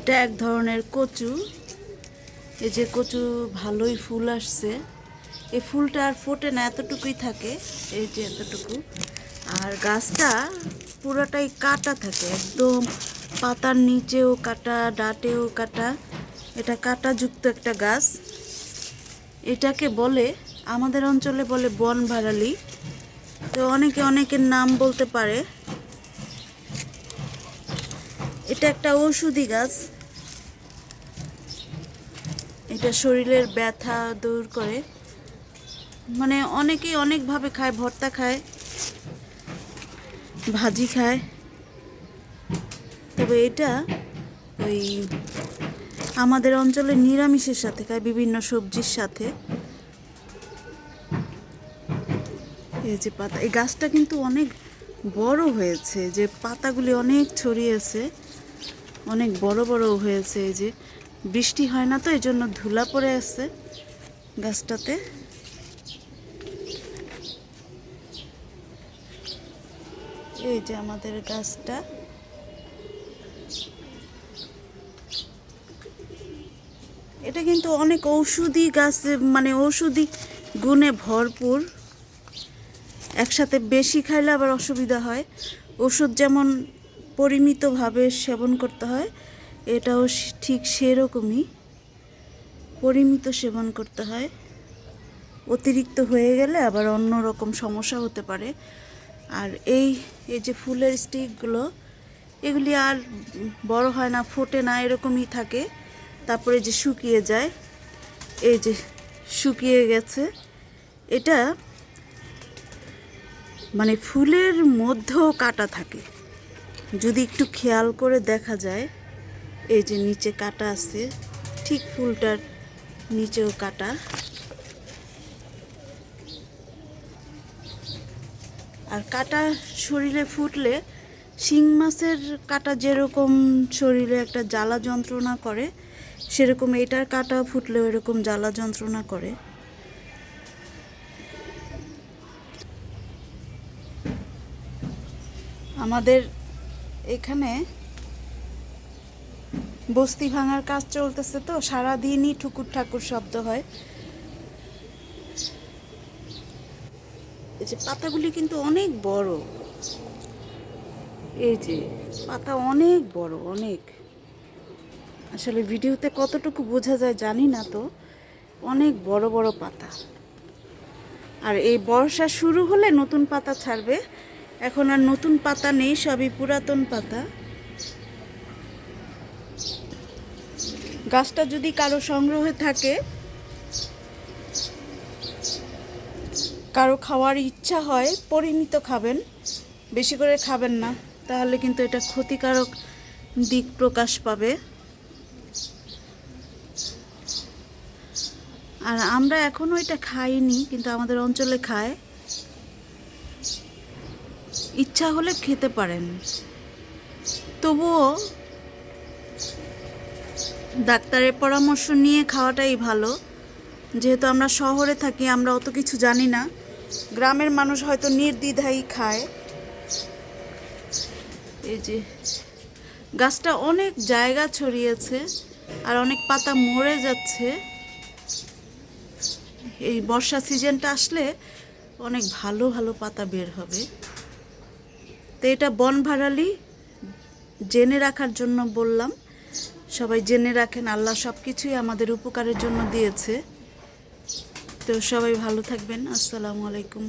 এটা এক ধরনের কচু। এই যে কচু ভালোই ফুল আসছে। এই ফুলটা আর ফোটে না, এতটুকুই থাকে। এই যে এতটুকু। আর গাছটা পুরোটাই কাটা থাকে, একদম পাতার নিচেও কাটা, ডাটেও কাটা। এটা কাটাযুক্ত একটা গাছ। এটাকে বলে, আমাদের অঞ্চলে বলে বন ভাড়ালি তো অনেকে অনেকের নাম বলতে পারে। এটা একটা ঔষধি গাছ। এটা শরীরের ব্যথা দূর করে। মানে অনেকেই অনেকভাবে খায়, ভর্তা খায়, ভাজি খায়। তবে এটা ওই আমাদের অঞ্চলে নিরামিষের সাথে খায়, বিভিন্ন সবজির সাথে। এই যে পাতা, এই গাছটা কিন্তু অনেক বড় হয়েছে, যে পাতাগুলি অনেক ছড়িয়েছে। অনেক বড় বড় হয়েছে এই যে। বৃষ্টি হয় না তো, এই জন্য ধুলা পড়ে আছে গাছটাতে। এই যে আমাদের গাছটা। এটা কিন্তু অনেক ঔষধি গাছ মানে ঔষধি গুণে ভরপুর। একসাথে বেশি খাইলে আবার অসুবিধা হয়। ওষুধ যেমন পরিমিতভাবে সেবন করতে হয়, এটাও ঠিক সেরকমই। পরিমিত সেবন করতে হয়। অতিরিক্ত হয়ে গেলে আবার অন্য রকম সমস্যা হতে পারে। আর এই এই যে ফুলের স্টিকগুলো, এগুলি আর বড় হয় না, ফোটে না, এরকমই থাকে। তারপরে যে শুকিয়ে যায়, এই যে শুকিয়ে গেছে, এটা মানে ফুলের মধ্যেও কাটা থাকে। যদি একটু খেয়াল করে দেখা যায়, এই যে নিচে কাটা আছে, ঠিক ফুলটার নিচেও কাটা। আর কাটা শরীরে ফুটলে শিং মাছের কাটা যেরকম শরীরে একটা জ্বালা যন্ত্রণা করে, সেরকম এটার কাটা ফুটলেও এরকম জ্বালা যন্ত্রণা করে। আমাদের এখানে বস্তি ভাঙার কাজ চলতেছে তো, সারাদিনই ঠুকুর ঠাকুর শব্দ হয়। এই যে পাতাগুলি কিন্তু অনেক বড়। এই যে পাতা অনেক বড়, অনেক। আসলে ভিডিওতে কতটুকু বোঝা যায় জানি না তো, অনেক বড় বড় পাতা। আর এই বর্ষা শুরু হলে নতুন পাতা ছাড়বে এখন আর নতুন পাতা নেই, সবই পুরাতন পাতা। গাছটা যদি কারও সংগ্রহে থাকে, কারও খাওয়ার ইচ্ছা হয় পরিমিত খাবেন, বেশি করে খাবেন না, তাহলে কিন্তু এটা ক্ষতিকারক দিক প্রকাশ পাবে। আর আমরা এখনও এটা খাইনি, কিন্তু আমাদের অঞ্চলে খায়। ইচ্ছা হলে খেতে পারেন। তবুও ডাক্তারের পরামর্শ নিয়ে খাওয়াটাই ভালো। যেহেতু আমরা শহরে থাকি, আমরা অত কিছু জানি না। গ্রামের মানুষ হয়তো নির্দ্বিধাই খায়। এই যে, গাছটা অনেক জায়গা ছড়িয়েছে আর অনেক পাতা মরে যাচ্ছে। এই বর্ষা সিজনটা আসলে অনেক ভালো ভালো পাতা বের হবে। তো এটা বন ভাড়ালি, জেনে রাখার জন্য বললাম। সবাই জেনে রাখেন, আল্লাহ সব কিছুই আমাদের উপকারের জন্য দিয়েছে। তো সবাই ভালো থাকবেন। আসসালামু আলাইকুম।